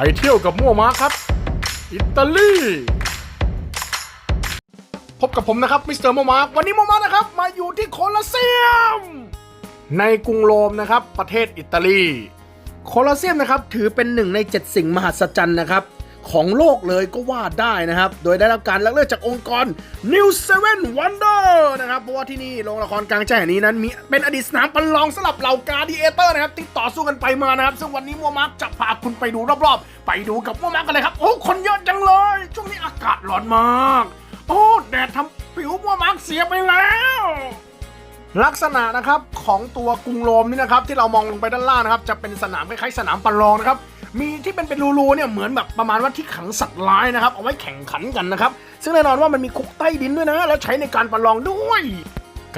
ไปเที่ยวกับมั่วมาครับ อิตาลี พบกับผมนะครับมิสเตอร์โมมาร์ควันนี้โมมาร์คนะครับ มาอยู่ที่โคลอสเซียม ในกรุงโรมนะครับ ประเทศอิตาลี โคลอสเซียมนะครับ ถือเป็นหนึ่งใน 7 สิ่งมหัศจรรย์นะครับ ของโลกเลยก็ว่าได้นะครับ โดยได้รับการเลือกเลือกจากองค์กร New Seven Wonder นะครับ เพราะว่าที่นี่โรงละครกลางแจ้งนี้นั้นมีเป็นอดีตสนามประลองสำหรับเหล่ากาดีเอเตอร์นะครับที่ต่อสู้กันไปมานะครับ ซึ่งวันนี้มัวมาร์กจะพาคุณไปดูรอบๆ ไปดูกับมัวมาร์กกันเลยครับ โอ้ คนเยอะจังเลย ช่วงนี้อากาศร้อนมาก โอ้แดดทำผิวมัวมาร์กเสียไปแล้วลักษณะนะครับของตัวกรุงโรมนี่นะครับที่เรามองลงไปด้านล่างนะครับ จะเป็นสนามคล้ายๆสนามประลองนะครับ มีที่เป็นเป็นรูๆเนี่ยเหมือนแบบประมาณว่าที่ขังสัตว์ร้ายนะครับ เอาไว้แข่งขันกันนะครับ ซึ่งแน่นอนว่ามันมีคุกใต้ดินด้วยนะ แล้วใช้ในการประลองด้วย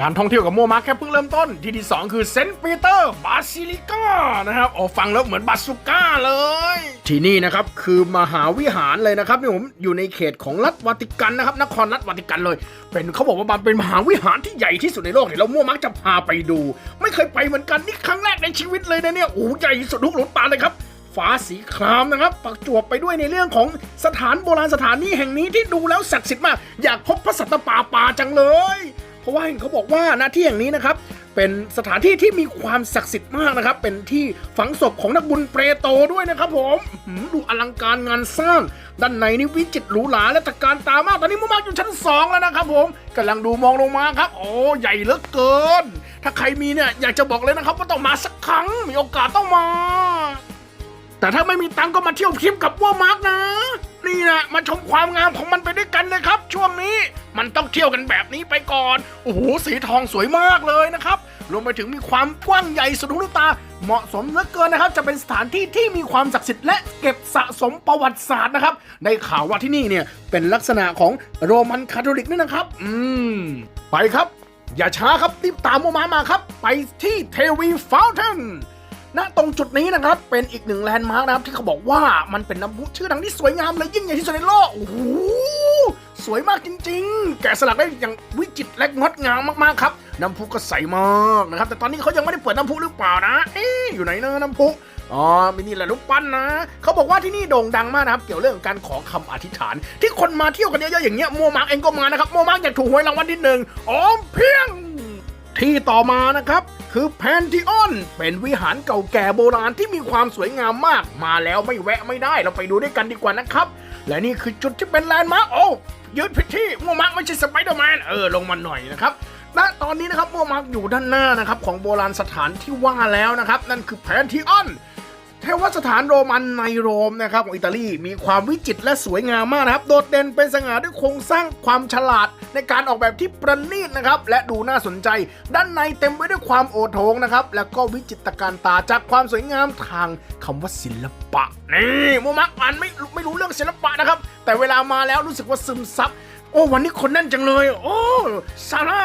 การท่องเที่ยวกับโมมาร์คแค่เพิ่งเริ่มต้น ที่ที่ 2 คือเซนต์ปีเตอร์บาซิลิกานะครับโอ้ฟังแล้วเหมือนบาสุก้าเลย ที่นี่นะครับคือมหาวิหารเลยนะครับนี่ผมอยู่ในเขตของรัฐวาติกันนะครับนครรัฐวาติกันเลย เป็นเขาบอกว่ามันเป็นมหาวิหารที่ใหญ่ที่สุดในโลกเดี๋ยวเราโมมาร์คจะพาไปดู ไม่เคยไปเหมือนกันนี่ครั้งแรกในชีวิตเลยนะเนี่ยโอ้ใหญ่สุดลูกหลุนตาเลยครับ ฟ้าสีครามนะครับปักจวบไปด้วยในเรื่องของสถานโบราณสถานนี้แห่งนี้ที่ดูแล้วศักดิ์สิทธิ์มาก อยากพบพระสัตว์ป่าป่าจังเลย เพราะว่าเห็นเขาบอกว่าหน้าที่แห่งนี้นะครับเป็นสถานที่ที่มีความศักดิ์สิทธิ์มากนะครับ เป็นที่ฝังศพของนักบุญเปรโตด้วยนะครับผมดูอลังการงานสร้าง ด้านในนี่วิจิตรหรูหราและตะการตามาก ตอนนี้มุมาอยู่ชั้นสองแล้วนะครับผมกำลังดูมองลงมาครับ โอ้ใหญ่เหลือเกิน ถ้าใครมีเนี่ยอยากจะบอกเลยนะครับว่าต้องมาสักครั้งมีโอกาสต้องมา แต่ถ้าไม่มีตังก็มาเที่ยวคลิปกับวัวมาร์กนะ นี่นะมาชมความงามของมันไปด้วยกันเลยครับ ช่วงนี้มันต้องเที่ยวกันแบบนี้ไปก่อนโอ้โหสีทองสวยมากเลยนะครับรวมไปถึงมีความกว้างใหญ่สุดหูตา เหมาะสมเหลือเกินนะครับ จะเป็นสถานที่ที่มีความศักดิ์สิทธิ์และเก็บสะสมประวัติศาสตร์นะครับได้ข่าวว่าที่นี่เนี่ยเป็นลักษณะของโรมันคาทอลิกด้วยนะครับ อืม ไปครับ อย่าช้าครับรีบตามโมมามาครับ ไปที่เทวีฟาวเทน ณตรงจุดนี้นะครับ เป็นอีกหนึ่งแลนด์มาร์กนะครับที่เขาบอกว่ามันเป็นน้ำพุชื่อดังที่สวยงามและยิ่งใหญ่ที่สุดในโลกโอ้โหสวยมากจริง ๆ แกะสลักได้อย่างวิจิตรและงดงามมากๆครับน้ำพุก็ใสมากนะครับ แต่ตอนนี้เขายังไม่ได้เปิดน้ำพุหรือเปล่านะ เอ๊ะอยู่ไหนนะน้ำพุอ๋อมีนี่แหละรูปปั้นนะ เขาบอกว่าที่นี่โด่งดังมากนะครับ เกี่ยวเรื่องการขอคำอธิษฐาน ที่คนมาเที่ยวกันเยอะๆอย่างเงี้ยโมมาร์กเองก็มานะครับโมมาร์กอยากถูกหวยรางวัลที่หนึ่งอ๋อเพียง ที่ต่อมานะครับคือแพนทิออนเป็นวิหารเก่าแก่โบราณที่มีความสวยงามมาก มาแล้วไม่แวะไม่ได้เราไปดูด้วยกันดีกว่านะครับ และนี่คือจุดที่เป็นแลนด์มาร์คโอ้ยืดผิดที่มัวมาร์กไม่ใช่สไปเดอร์แมนเออลงมาหน่อยนะครับและตอนนี้นะครับมัวมาร์กอยู่ด้านหน้านะครับของโบราณสถานที่ว่าแล้วนะครับ นั่นคือแพนทิออน เทวสถานโรมันในโรมนะครับของอิตาลีมีความวิจิตรและสวยงามมากนะครับ โดดเด่นเป็นสง่าด้วยโครงสร้างความฉลาดในการออกแบบที่ประณีตนะครับ และดูน่าสนใจ ด้านในเต็มไปด้วยความโอโถงนะครับ แล้วก็วิจิตรการตาจากความสวยงามทางคำว่าศิลปะนี่มูมักอ่านไม่ไม่รู้เรื่องศิลปะนะครับ แต่เวลามาแล้วรู้สึกว่าซึมซับโอ้วันนี้คนแน่นจังเลย โอ้ซาร่า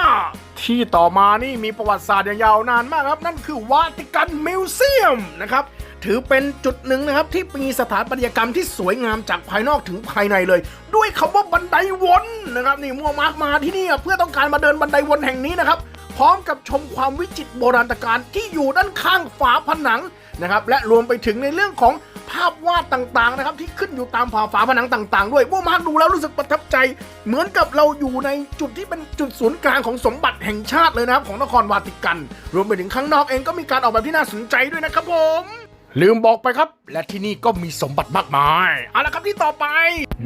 ที่ต่อมานี่มีประวัติศาสตร์อย่างยาวนานมากครับ นั่นคือวาติกันมิวเซียมนะครับถือเป็นจุดหนึ่งนะครับ ที่มีสถาปัตยกรรมที่สวยงามจากภายนอกถึงภายในเลย ด้วยคำว่าบันไดวนนะครับนี่มัวมาร์กมาที่นี่เพื่อต้องการมาเดินบันไดวนแห่งนี้นะครับ พร้อมกับชมความวิจิตรโบราณการที่อยู่ด้านข้างฝาผนังนะครับและรวมไปถึงในเรื่องของ ภาพวาดต่างๆนะครับที่ขึ้นอยู่ตามฝาฝาผนังต่างๆ ด้วยมัวมากดูแล้วรู้สึกประทับใจ เหมือนกับเราอยู่ในจุดที่เป็นจุดศูนย์กลางของสมบัติแห่งชาติเลยนะครับของนครวาติกัน รวมไปถึงข้างนอกเองก็มีการออกแบบที่น่าสนใจด้วยนะครับผมลืมบอกไปครับ และที่นี่ก็มีสมบัติมากมาย เอาละครับที่ต่อไป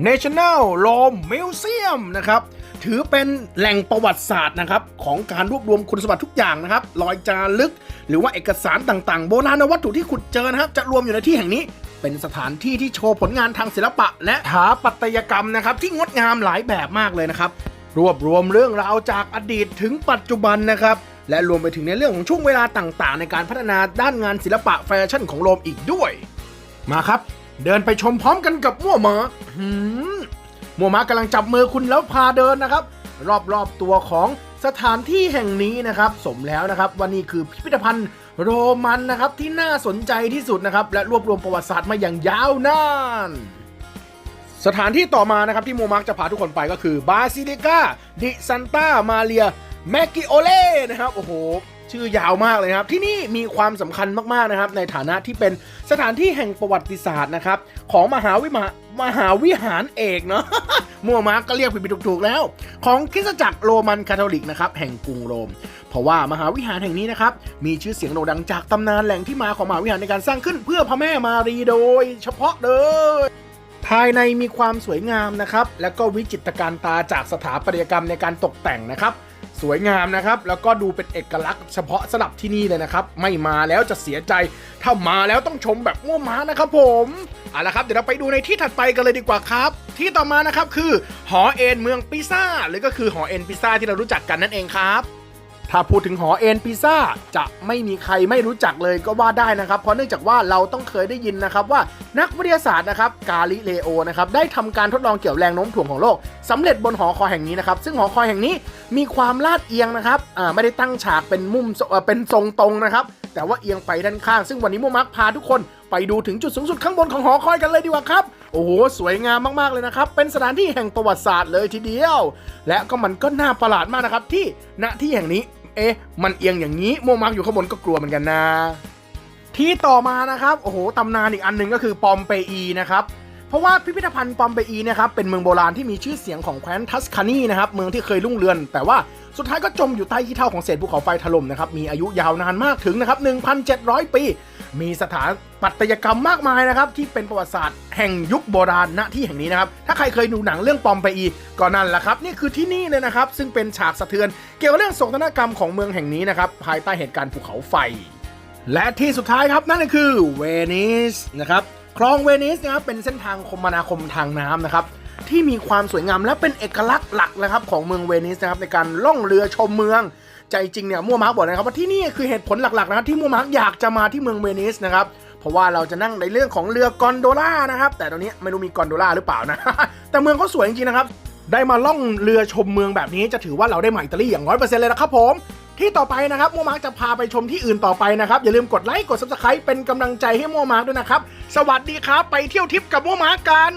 National Rome Museum นะครับ ถือเป็นแหล่งประวัติศาสตร์นะครับ ของการรวบรวมคุณสมบัติทุกอย่างนะครับ รอยจารึก หรือว่าเอกสารต่างๆ โบราณวัตถุที่ขุดเจอนะครับ จะรวมอยู่ในที่แห่งนี้ เป็นสถานที่ที่โชว์ผลงานทางศิลปะ และสถาปัตยกรรมนะครับ ที่งดงามหลายแบบมากเลยนะครับ รวบรวมเรื่องราวจากอดีตถึงปัจจุบันนะครับ และรวมไปถึงในเรื่องของช่วงเวลาต่างๆ ในการพัฒนาด้านงานศิลปะแฟชั่นของโรมอีกด้วย มาครับ เดินไปชมพร้อมกันกับมั่วหมาหืมมั่วหมากำลังจับมือคุณแล้วพาเดินนะครับ รอบๆตัวของ สถานที่แห่งนี้นะครับสมแล้วนะครับว่านี่คือพิพิธภัณฑ์โรมันนะครับที่น่าสนใจที่สุดนะครับและรวบรวมประวัติศาสตร์มาอย่างยาวนานสถานที่ต่อมานะครับที่โมมาร์กจะพาทุกคนไปก็คือบาซิลิกาดิซันตามาเรียแมกกิโอเล่นะครับโอ้โห ชื่อยาวมากเลยครับ ที่นี่มีความสำคัญมากๆนะครับ ในฐานะที่เป็นสถานที่แห่งประวัติศาสตร์นะครับของมหาวิมา มหาวิหารเอกเนาะมัวมาร์กก็เรียกผิดๆถูกๆแล้ว ของคริสตจักรโรมันคาทอลิกนะครับแห่งกรุงโรม เพราะว่ามหาวิหารแห่งนี้นะครับมีชื่อเสียงโด่งดังจากตำนานแหล่งที่มาของมหาวิหารในการสร้างขึ้นเพื่อพระแม่มารีโดย เฉพาะเลยภายในมีความสวยงามนะครับ แล้วก็วิจิตรการตาจากสถาปัตยกรรมในการตกแต่งนะครับ สวยงามนะครับ แล้วก็ดูเป็นเอกลักษณ์เฉพาะสำหรับที่นี่เลยนะครับ ไม่มาแล้วจะเสียใจ ถ้ามาแล้วต้องชมแบบง่วม้านะครับผมเอาละครับเดี๋ยวเราไปดูในที่ถัดไปกันเลยดีกว่าครับ ที่ต่อมานะครับคือหอเอ็นเมืองปิซ่าหรือก็คือหอเอ็นปิซ่าที่เรารู้จักกันนั่นเองครับ ถ้าพูดถึงหอเอ็นพิซซ่าจะไม่มีใครไม่รู้จักเลยก็ว่าได้นะครับ เพราะเนื่องจากว่าเราต้องเคยได้ยินนะครับว่านักวิทยาศาสตร์นะครับกาลิเลโอนะครับได้ทำการทดลองเกี่ยวแรงโน้มถ่วงของโลกสำเร็จบนหอคอยแห่งนี้นะครับซึ่งหอคอยแห่งนี้มีความลาดเอียงนะครับไม่ได้ตั้งฉากเป็นมุมเป็นทรงตรงนะครับแต่ว่าเอียงไปด้านข้าง ซึ่งวันนี้โมมักพาทุกคนไปดูถึงจุดสูงสุดข้างบนของหอคอยกันเลยดีกว่าครับ โอ้โห สวยงามมากๆเลยนะครับ เป็นสถานที่แห่งประวัติศาสตร์เลยทีเดียว และก็มันก็น่าประหลาดมากนะครับที่ณที่แห่งนี้ เอ๊ะ มันเอียงอย่างนี้โมมักอยู่ข้างบนก็กลัวเหมือนกันนะ ที่ต่อมานะครับ โอ้โหตำนานอีกอันหนึ่งก็คือปอมเปอีนะครับเพราะว่าพิพิธภัณฑ์ปอมเปอีนะครับเป็นเมืองโบราณที่มีชื่อเสียงของแคว้นทัสคานีนะครับเมืองที่เคยรุ่งเรืองแต่ว่า สุดท้ายก็จมอยู่ใต้ขี้เถ้าของเศษภูเขาไฟถล่มนะครับ มีอายุยาวนานมากถึงนะครับ 1,700 ปี มีสถานปัตยกรรมมากมายนะครับ ที่เป็นประวัติศาสตร์แห่งยุคโบราณณที่แห่งนี้นะครับ ถ้าใครเคยดูหนังเรื่องปอมเปอีก็นั่นแหละครับ นี่คือที่นี่เลยนะครับ ซึ่งเป็นฉากสะเทือน เกี่ยวกับเรื่องโศกนาฏกรรมของเมืองแห่งนี้นะครับ ภายใต้เหตุการณ์ภูเขาไฟ และที่สุดท้ายครับนั่นก็คือเวนิสนะครับ คลองเวนิสนะครับเป็นเส้นทางคมนาคมทางน้ำนะครับ ที่มีความสวยงามและเป็นเอกลักษณ์หลักนะครับของเมืองเวนิสนะครับในการล่องเรือชมเมืองใจจริงเนี่ยมัวมาร์กบอกนะครับว่าที่นี่คือเหตุผลหลักๆนะครับที่มัวมาร์กอยากจะมาที่เมืองเวนิสนะครับเพราะว่าเราจะนั่งในเรื่องของเรือกอนโดล่านะครับแต่ตอนนี้ไม่รู้มีกอนโดล่าหรือเปล่านะแต่เมืองเขาสวยจริงๆนะครับได้มาล่องเรือชมเมืองแบบนี้จะถือว่าเราได้มาอิตาลีอย่างร้อยเปอร์เซ็นต์เลยนะครับผมที่ต่อไปนะครับมัวมาร์กจะพาไปชมที่อื่นต่อไปนะครับอย่าลืมกดไลค์กด subscribe เป็นกำลังใจให้มัวมาร์กด้วยนะครับสวัสดีครับไปเที่ยวทิปกับมัวมาร์กกัน